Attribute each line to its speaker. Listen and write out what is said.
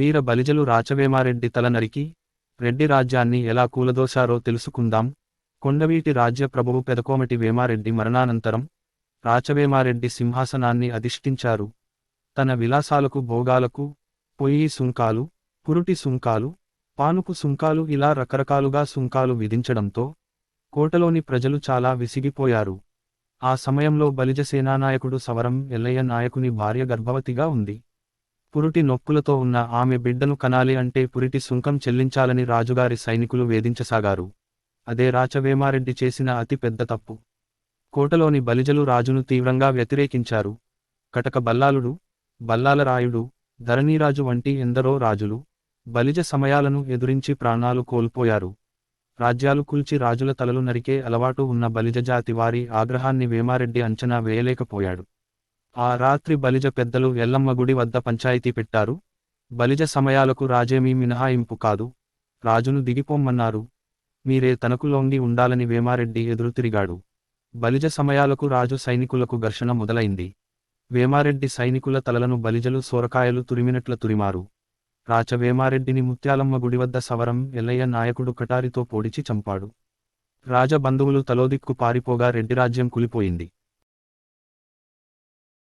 Speaker 1: వీర బలిజలు రాచవేమారెడ్డి తల నరికి రెడ్డి రాజ్యాన్ని ఎలా కూలదోశారో తెలుసుకుందాం. కొండవీటి రాజ్య ప్రభువు పెదకోమటి వేమారెడ్డి మరణానంతరం రాచవేమారెడ్డి సింహాసనాన్ని అధిష్ఠించారు. తన విలాసాలకు భోగాలకు పొయ్యి సుంకాలు పురుటి సుంకాలు పానుపు సుంకాలు ఇలా రకరకాలుగా సుంకాలు విధించడంతో కోటలోని ప్రజలు చాలా విసిగిపోయారు. ఆ సమయంలో బలిజ సేనానాయకుడు సవరం ఎల్లయ్య నాయకుని భార్య గర్భవతిగా ఉంది. పురుటి నొప్పులతో ఉన్న ఆమె బిడ్డను కనాలి అంటే పురిటి సుంకం చెల్లించాలని రాజుగారి సైనికులు వేధించసాగారు. అదే రాచవేమారెడ్డి చేసిన అతి పెద్ద తప్పు. కోటలోని బలిజలు రాజును తీవ్రంగా వ్యతిరేకించారు. కటక బల్లాలుడు బల్లాలరాయుడు ధరణీరాజు వంటి ఎందరో రాజులు బలిజ సమయాలను ఎదురించి ప్రాణాలు కోల్పోయారు. రాజ్యాలు కూల్చి రాజుల తలలు నరికే అలవాటు ఉన్న బలిజ జాతి వారి ఆగ్రహాన్ని వేమారెడ్డి అంచనా వేయలేకపోయాడు. ఆ రాత్రి బలిజ పెద్దలు ఎల్లమ్మ గుడి వద్ద పంచాయతీ పెట్టారు. బలిజ సమయాలకు రాజేమీ మినహాయింపు కాదు. రాజును దిగిపోమ్మన్నారు. మీరే తనకు లొంగి ఉండాలని వేమారెడ్డి ఎదురుతిరిగాడు బలిజ సమయాలకు రాజు సైనికులకు ఘర్షణ మొదలైంది. వేమారెడ్డి సైనికుల తలలను బలిజలు సోరకాయలు తురిమినట్ల తురిమారు. రాచ వేమారెడ్డిని ముత్యాలమ్మ గుడి వద్ద సవరం ఎల్లయ్య నాయకుడు కటారితో పొడిచి చంపాడు. రాజబంధువులు తలోదిక్కు పారిపోగా రెడ్డి రాజ్యం కులిపోయింది.